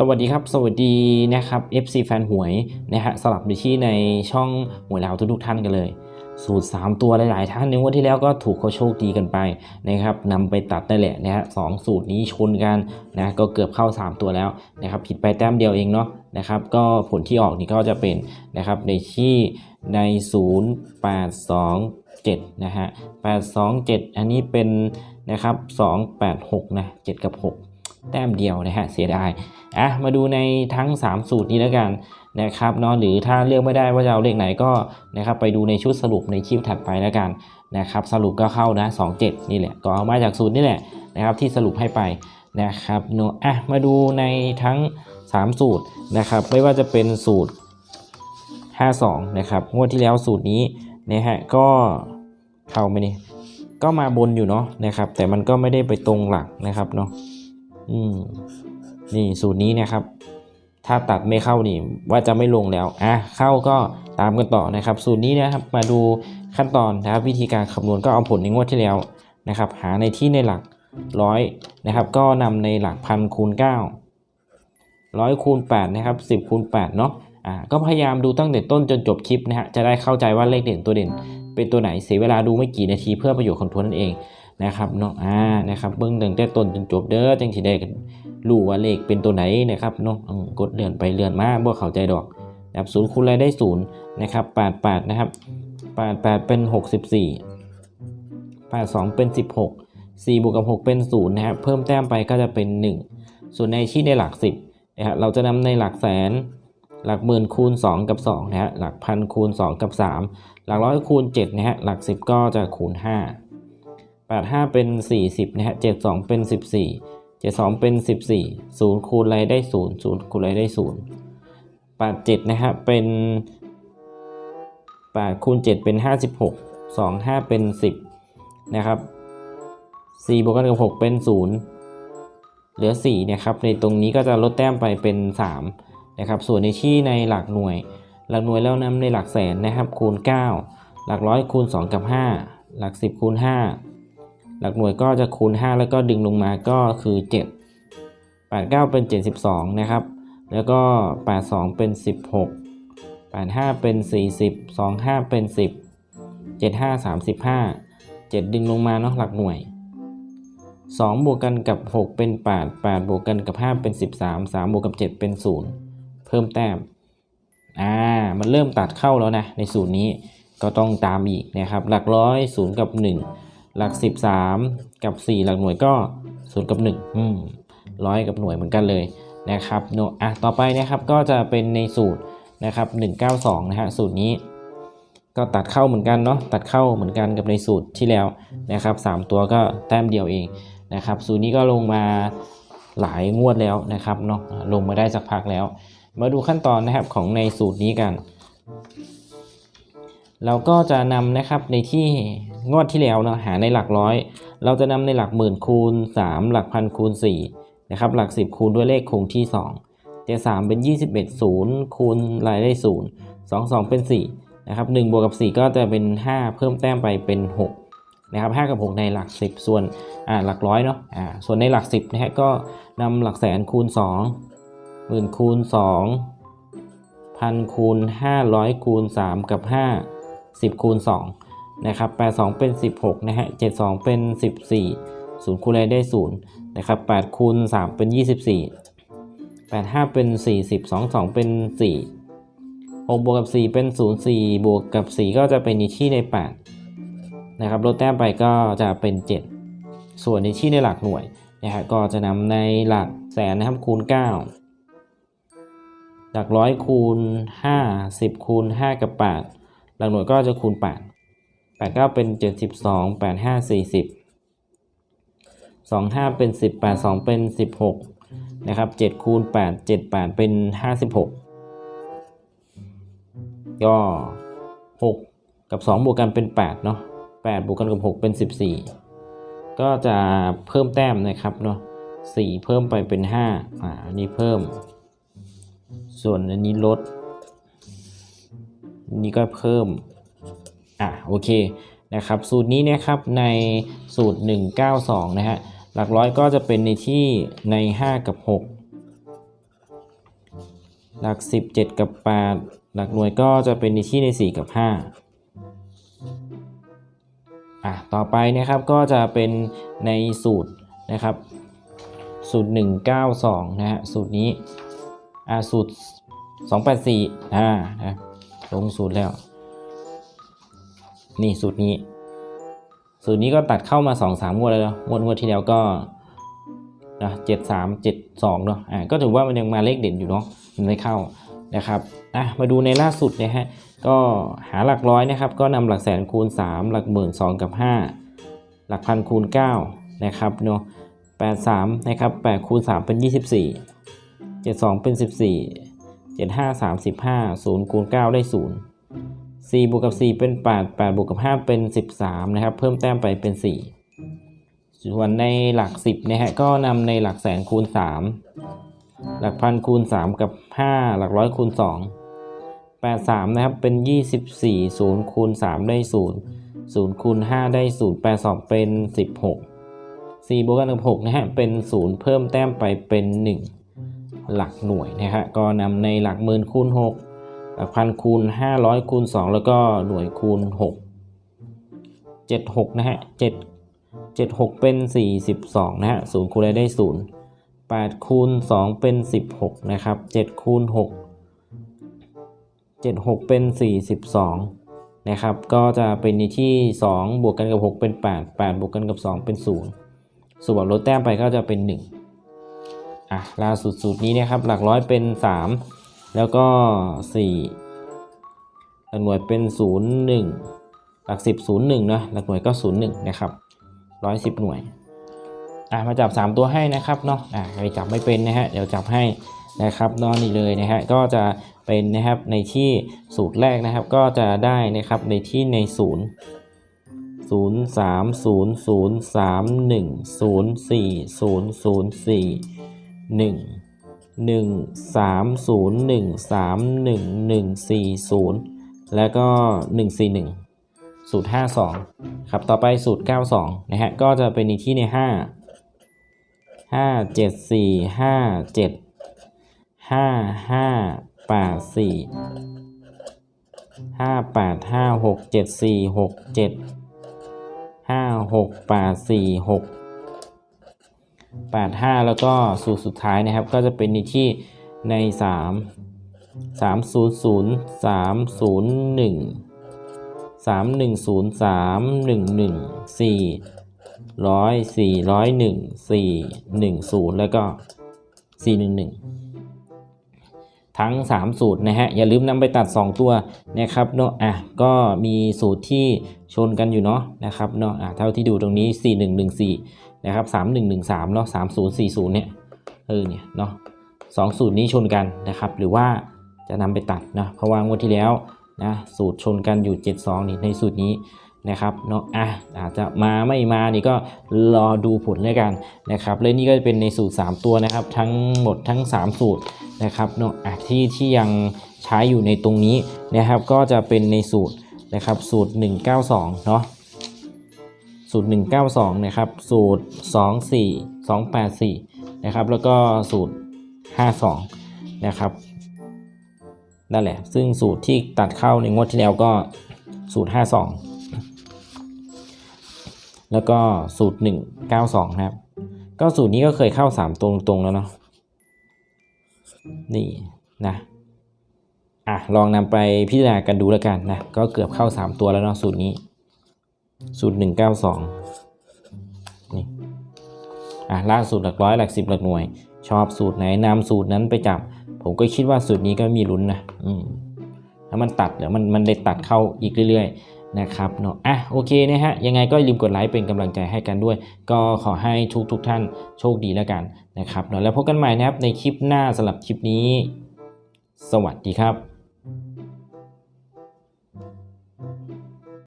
สวัสดีครับ สวัสดีนะครับ FC แฟนหวยนะฮะสลับไปที่ในช่องหวยแล้วทุกๆท่านกันเลย สูตร 3 ตัวหลายๆท่านในวันที่แล้วก็ถูกเขาโชคดีกันไปนะครับนำไปตัดนั่นแหละนะฮะสองสูตรนี้ชนกันนะก็เกือบเข้า 3 ตัวแล้วนะครับผิดไปแต้มเดียวเองเนาะนะครับก็ผลที่ออกนี่ก็จะเป็นนะครับในที่ใน 0 8 2 7นะฮะ8 2 7 อันนี้เป็นนะครับ2 8 6นะ7กับ 6 แต้มเดียวนะฮะเสียดายอะมาดูในทั้ง 3 สูตรนี้แล้วกันนะครับเนาะหรือถ้าเลือกไม่ได้ว่าจะเอาเลขไหนก็นะครับไปดูในชุดสรุปในคลิปถัดไปแล้วกันนะครับสรุปก็เข้านะ27 นี่แหละก็เอามาจากสูตรนี่แหละนะครับที่สรุปให้ไปนะครับเนาะอะมาดูในทั้ง 3 สูตรนะครับไม่ว่าจะเป็นสูตร 52 นะครับงวดที่แล้วสูตรนี้นะฮะก็เข้าไหมนี่ก็มาบนอยู่เนาะนะครับแต่มันก็ไม่ได้ไปตรงหลักนะครับเนาะ อืมนี่สูตรนี้นะครับ ถ้าตัดไม่เข้านี่ว่าจะไม่ลงแล้วอะเข้าก็ตามกันต่อนะครับ สูตรนี้นะครับมาดูขั้นตอนนะครับ วิธีการคำนวณก็เอาผลในงวดที่แล้วนะครับ หาในที่ในหลักร้อยนะครับ ก็นำในหลักพันคูณ9ร้อยคูณ8นะครับ10คูณ8เนาะอ่าก็พยายามดูตั้งแต่ต้นจนจบคลิปนะฮะจะได้เข้าใจว่าเลขเด่นตัวเด่น เป็นตัวไหนเสียเวลาดูไม่กี่นาทีเพื่อประโยชน์ของทุนนั่นเอง นะครับเนาะอ่านะครับเบื้องตั้งแต่ต้นจนจบเด้อจังสิได้กันรู้ว่าเลขเป็นตัวไหนนะครับเนาะอืมกดเลื่อนไปเลื่อนมาบ่เข้าใจดอกนะครับศูนย์คูณอะไรได้ศูนย์นะครับแปดแปดนะครับแปดแปดเป็นหกสิบสี่แปดสองเป็นสิบหกสี่บวกกับหกเป็นศูนย์นะครับเพิ่มแต้มไปก็จะเป็นหนึ่งส่วนในที่ในหลักสิบนะครับเราจะนำในหลักแสนหลักหมื่นคูณ 2 กับ2นะฮะหลักพันคูณ 2 กับ 3 หลักร้อยคูณ7นะฮะหลัก 10 ก็จะคูณ 5 8 5 เป็น 40 นะฮะ 7 2 เป็น 14 72 เป็น 14 0 คูณอะไรได้ 0 0 คูณอะไรได้ 0 8 7 นะฮะเป็น8คูณ 7 เป็น 56 2 5 เป็น 10 นะครับ4บวกกันกับ 6 เป็น 0 เหลือ 4 นะครับ ในตรงนี้ก็จะลดแต้มไปเป็น 3 นะครับ ส่วนในที่ในหลักหน่วย หลักหน่วยแล้วนำในหลักแสนนะครับ คูณ 9 หลักร้อยคูณ 2 กับ 5 หลัก 10 คูณ 5 หลักหน่วยก็จะคูณ 5 แล้วก็ดึงลงมาก็คือ 7 8 9 เป็น 72 นะครับ แล้วก็ 82 เป็น 16 85 เป็น 40 25 เป็น 10 75 35 7 ดึงลงมาเนาะหลักหน่วย 2 บวกกันกับ 6 เป็น 8 8 บวกกันกับ 5 เป็น 13 3 บวกกับ 7 เป็น 0 เพิ่มแต้มอ่ามันเริ่มตัดเข้าแล้วนะในสูตรนี้ก็ต้องตามอีกนะครับ หลักร้อยศูนย์กับ 1 หลัก 13 กับ 4 หลักหน่วยก็0กับ1อืมร้อยกับหน่วยเหมือนกันเลยนะครับโนอะต่อไปนะครับก็จะเป็นในสูตรนะครับ192นะฮะสูตรนี้ ก็ตัดเข้าเหมือนกันเนาะตัดเข้าเหมือนกันกับในสูตรที่แล้วนะครับ 3 ตัวก็แต้มเดียวเองนะครับ สูตรนี้ก็ลงมาหลายงวดแล้วนะครับเนาะลงมาได้สักพักแล้ว มาดูขั้นตอนนะครับของในสูตรนี้กัน เราก็จะนำนะครับในที่ งวดที่แล้วเนาะหาในหลักร้อย เราจะนำในหลักหมื่นคูณ 3 หลักพันคูณ4นะครับหลัก 10 คูณด้วยเลขคงที่ 2 แต่ 3 เป็น 21 0 คูณรายได้ 0 2 2 เป็น4นะครับ1บวกกับ 4 ก็จะเป็น 5 เพิ่มแต้มไปเป็น 6 นะครับ5กับ 6 ในหลัก 10 ส่วนอ่าหลักร้อยเนาะอ่าส่วนในหลัก 10นะฮะก็นำหลักแสนคูณ 2 หมื่นคูณ 2 พันคูณ 500 คูณ 3 กับ 5 10 คูณ 2 นะครับ82 เป็น 16 นะฮะ 72 เป็น 14 0คูณอะไรได้0นะครับ8คูณ3เป็น 24 85 เป็น 40 22 เป็น 4 6บวกกับ 4 เป็น 0 4 บวกกับ 4 ก็จะเป็นในที่ใน8นะครับลดแต้มไปก็จะเป็น 7 ส่วนในที่ในหลักหน่วยนะฮะก็จะนำในหลักแสนนะครับคูณ 9 หลักร้อยคูณ 5 10 คูณ 5 กับ 8 หลักหน่วยก็จะคูณ 8 8 9เป็น72 8 5 40 2 5เป็น10 8 2เป็น16นะครับ7คูณ8 7 8เป็น56ก็6กับ2บวกกันเป็น8เนาะ8บวกกันกับ6เป็น14ก็จะเพิ่มแต้มนะครับเนาะ4เพิ่มไปเป็น5อ่าอันนี้เพิ่ม ส่วนอันนี้ลดนี่ก็เพิ่ม อะโอเคนะครับสูตรนี้นะครับในสูตร 192 นะฮะหลักร้อยก็จะเป็นในที่ใน 5 กับหลัก 10 7 กับ 8 หลักหน่วยก็จะเป็นในที่ใน 4 กับ 5 อะต่อไปนะครับก็จะเป็นในสูตรนะครับสูตร 192 นะฮะสูตรนี้อ่าสูตร 284 อ่านะลงสูตรแล้ว นี่สูตรนี้ สูตรนี้ก็ตัดเข้ามา 2 3งวดแล้วเนอะงวดงวดที่แล้วก็นะเจ็ดสามเจ็ดสองเนาะอ่าก็ถือว่ามันยังมาเลขเด่นอยู่เนาะมันไม่เข้านะครับอะมาดูในล่าสุดนะฮะก็หาหลักร้อยนะครับ ก็นำหลักแสนคูณ 3 หลักหมื่น2กับ 5 หลักพันคูณ9นะครับเนาะ83นะครับ8คูณ3เป็น24 72เป็น14 75 35 0คูณ9ได้0 4บวกกับ 4 เป็น 8 8บวกกับ 5 เป็น 13 นะครับ เพิ่มแต้มไปเป็น 4 ส่วนในหลัก 10นะฮะก็นำในหลักแสนคูณ 3 หลักพันคูณ 3 กับ 5 หลักร้อยคูณ 2 83 นะครับ เป็น 24 0คูณ 3 ได้ 0 0คูณ 5 ได้ 0 82 เป็น 16 4บวกกันกับ6นะฮะเป็น 0 เพิ่มแต้มไปเป็น 1 หลักหน่วยนะฮะก็นำในหลักหมื่นคูณ 6 หลักพันคูณ 500 คูณ 2 แล้วก็หน่วยคูณ 6 76 นะฮะ 7 76 เป็น 42 นะฮะ0คูณอะไรได้ 0 8 คูณ 2 เป็น 16 นะครับ 7 คูณ 6 76 เป็น 42 นะครับ ก็จะเป็นในที่ 2 บวกกันกับ 6 เป็น 8 8 บวกกันกับ 2 เป็น 0 ส่วนลดแต้มไปก็จะเป็น 1อะล่าสุดสูตรนี้นะครับ หลักร้อยเป็น 3 แล้วก็ 4 หลักหน่วยเป็น 0 1 หลัก 10 0 1นะหลักหน่วยก็ 0 1 นะครับ 110 หน่วยอะมาจับ 3 ตัวให้นะครับเนาะอะใครจับไม่เป็นนะฮะเดี๋ยวจับให้นะครับนอนนี่เลยนะฮะก็จะเป็นนะครับในที่สูตรแรกนะครับ ก็จะได้นะครับในที่ในศูนย์ศูนย์สามศูนย์ศูนย์สามหนึ่งศูนย์สี่ศูนย์ศูนย์สี่หนึ่ง หนึ่งสามศูนย์หนึ่งสามหนึ่งหนึ่งสี่ศูนย์แล้วก็หนึ่งสี่หนึ่งสูตรห้าสองครับ ต่อไปสูตรเก้าสองนะฮะ ก็จะเป็นในที่ในห้าห้าเจ็ดสี่ห้าเจ็ดห้าห้าแปดสี่ห้า แปดห้าแล้วก็สูตรสุดท้ายนะครับ ก็จะเป็นในที่ในสามสามศูนย์ศูนย์สามศูนย์หนึ่งสามหนึ่งศูนย์สามหนึ่งหนึ่งสี่ร้อยสี่ร้อยหนึ่งสี่หนึ่งศูนย์แล้วก็สี่หนึ่งหนึ่งทั้ง 3 สูตรนะฮะ อย่าลืมนำไปตัด 2 ตัวนะครับเนาะอะก็มีสูตรที่ชนกันอยู่เนาะนะครับเนาะอะเท่าที่ดูตรงนี้ 4114 นะครับ3113เนาะ3040เนี่ยเออเนี่ยเนาะสองสูตรนี้ชนกันนะครับ หรือว่าจะนำไปตัดนะเพราะว่างวดที่แล้วนะสูตรชนกันอยู่ 72 นี่ในสูตรนี้นะครับเนาะอะอาจจะมาไม่มานี่ก็รอดูผลแล้วกันนะครับและนี่ก็จะเป็นในสูตร 3 ตัวนะครับ ทั้งหมดทั้ง 3 สูตรนะครับเนาะอะที่ที่ยังใช้อยู่ในตรงนี้นะครับ ก็จะเป็นในสูตรนะครับสูตร 192 เนาะ สูตร 192 นะครับ สูตร 24 284 นะครับ แล้วก็สูตร 52 นะครับ นั่นแหละ ซึ่งสูตรที่ตัดเข้าในงวดที่แล้วก็สูตร 52 แล้วก็สูตร 192 นะครับ ก็สูตรนี้ก็เคยเข้า 3 ตรงๆแล้วเนาะ นี่นะอะลองนำไปพิจารณากันดูแล้วกันนะ ก็เกือบเข้า 3 ตัวแล้วเนาะสูตรนี้ สูตร192นี่อะล่าสุดหลักร้อยหลักสิบหลักหน่วย ชอบสูตรไหนนำสูตรนั้นไปจับ ผมก็คิดว่าสูตรนี้ก็มีลุ้นนะอืมถ้ามันตัดเดี๋ยวมันมันได้ตัดเข้าอีกเรื่อยๆนะครับเนาะอะโอเคนะฮะยังไงก็อย่าลืมกดไลค์เป็นกำลังใจให้กันด้วย ก็ขอให้ทุกทุกท่านโชคดีแล้วกันนะครับเนาะแล้วพบกันใหม่นะครับในคลิปหน้าสำหรับคลิปนี้ สวัสดีครับ